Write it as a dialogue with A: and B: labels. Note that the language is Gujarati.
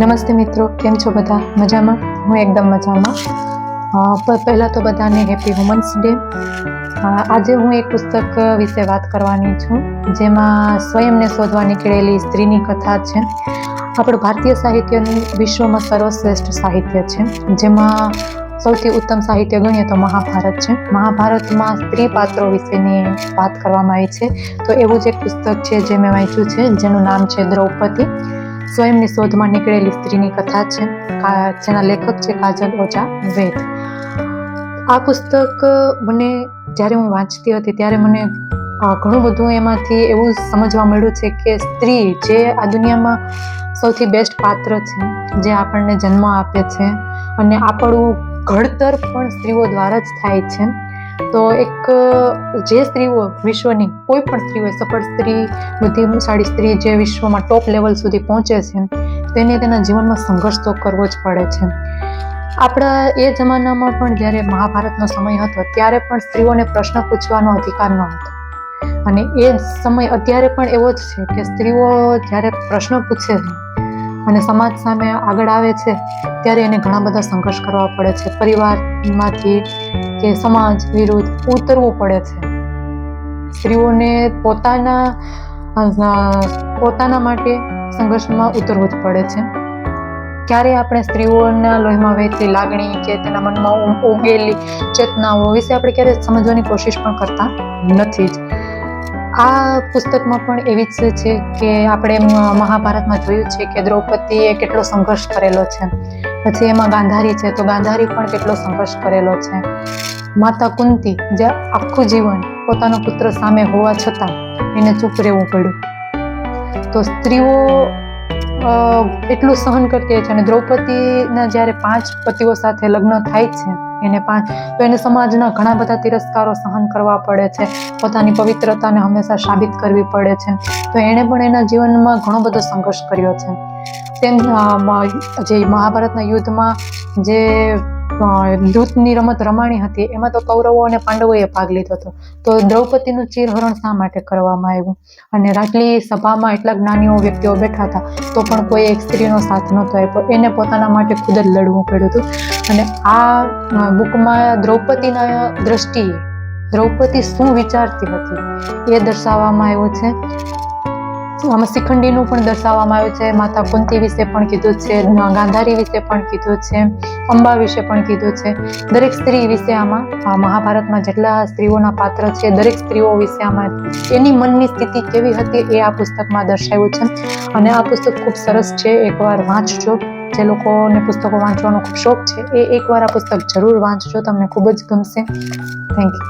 A: નમસ્તે મિત્રો, કેમ છો બધા? મજામાં? હું એકદમ મજામાં. પહેલાં તો બધાને હેપી વુમન્સ ડે આજે હું એક પુસ્તક વિશે વાત કરવાની છું, જેમાં સ્વયંને શોધવા નીકળેલી સ્ત્રીની કથા છે. આપણું ભારતીય સાહિત્યનું વિશ્વમાં સર્વશ્રેષ્ઠ સાહિત્ય છે, જેમાં સૌથી ઉત્તમ સાહિત્ય ગણીએ તો મહાભારત છે. મહાભારતમાં સ્ત્રી પાત્રો વિશેની વાત કરવામાં આવી છે. તો એવું જ એક પુસ્તક છે જે મેં વાંચ્યું છે, જેનું નામ છે દ્રૌપદી. સ્વયંની શોધમાં નીકળેલી સ્ત્રીની કથા છે જેના લેખક છે કાજલ ઓઝા વેદ. આ પુસ્તક મને જ્યારે હું વાંચતી હતી ત્યારે મને ઘણું બધું એમાંથી એવું સમજવા મળ્યું છે કે સ્ત્રી જે આ દુનિયામાં સૌથી બેસ્ટ પાત્ર છે, જે આપણને જન્મ આપે છે અને આપણું ઘડતર પણ સ્ત્રીઓ દ્વારા જ થાય છે. તો એક જે સ્ત્રીઓ વિશ્વની કોઈ પણ સ્ત્રી હોય, સફળ સ્ત્રી, બુદ્ધિશાળી સ્ત્રી જે વિશ્વમાં ટોપ લેવલ સુધી પહોંચે છે, તેને તેના જીવનમાં સંઘર્ષ તો કરવો જ પડે છે. આપણા એ જમાનામાં પણ જ્યારે મહાભારતનો સમય હતો, ત્યારે પણ સ્ત્રીઓને પ્રશ્ન પૂછવાનો અધિકાર ન હતો. અને એ સમય અત્યારે પણ એવો જ છે કે સ્ત્રીઓ જ્યારે પ્રશ્ન પૂછે છે અને સમાજ સામે આગળ આવે છે, ત્યારે એને ઘણા બધા સંઘર્ષ કરવા પડે છે. પરિવારમાંથી કે સમાજ વિરુદ્ધ ઉતરવું પડે છે. સ્ત્રીઓને પોતાના પોતાના માટે સંઘર્ષમાં ઉતરવું જ પડે છે. ક્યારે આપણે સ્ત્રીઓના લોહીમાં વહેતી લાગણી કે તેના મનમાં ઉગેલી ચેતનાઓ વિશે આપણે ક્યારે સમજવાની કોશિશ પણ કરતા નથી જ. આ પુસ્તકમાં પણ એવી જ છે કે આપણે મહાભારતમાં જોયું છે કે દ્રૌપદીએ કેટલો સંઘર્ષ કરેલો છે. પછી એમાં ગાંધારી છે, તો ગાંધારી પણ કેટલો સંઘર્ષ કરેલો છે. માતા કુંતી જે આખું જીવન પોતાનો પુત્ર સામે હોવા છતાં એને ચૂપ રહેવું પડ્યું. તો સ્ત્રીઓ એટલું સહન કરતી હોય છે અને દ્રૌપદીના જ્યારે પાંચ પતિઓ સાથે લગ્ન થાય છે એને પાંચ તો એને સમાજના ઘણા બધા તિરસ્કારો સહન કરવા પડે છે. પોતાની પવિત્રતાને હંમેશા સાબિત કરવી પડે છે. તો એણે પણ એના જીવનમાં ઘણો બધો સંઘર્ષ કર્યો છે. તેમ જે મહાભારતના યુદ્ધમાં જે દૂતની રમત રમાણી હતી, એમાં તો કૌરવો અને પાંડવોએ ભાગ લીધો હતો. તો દ્રૌપદીનું ચીરહરણ શા માટે કરવામાં આવ્યું? અને આટલી સભામાં એટલા જ્ઞાનીઓ વ્યક્તિઓ બેઠા હતા, તો પણ કોઈ એક સ્ત્રીનો સાથ નહોતો આપ્યો. એને પોતાના માટે ખુદ જ લડવું પડ્યું હતું. અને આ બુકમાં દ્રૌપદીના દ્રષ્ટિએ દ્રૌપદી શું વિચારતી હતી એ દર્શાવવામાં આવ્યું છે. આમાં શિખંડીનું પણ દર્શાવવામાં આવ્યું છે, માતા કુંતી વિશે પણ કીધું છે ગાંધારી વિશે પણ કીધું છે, અંબા વિશે પણ કીધું છે. દરેક સ્ત્રી વિશે આમાં મહાભારતમાં જેટલા સ્ત્રીઓના પાત્ર છે, દરેક સ્ત્રીઓ વિશે આમાં એની મનની સ્થિતિ કેવી હતી એ આ પુસ્તકમાં દર્શાવ્યું છે. અને આ પુસ્તક ખૂબ સરસ છે, એકવાર વાંચજો. જે લોકોને પુસ્તકો વાંચવાનો ખૂબ શોખ છે, એ એકવાર આ પુસ્તક જરૂર વાંચજો, તમને ખૂબ જ ગમશે. Thank you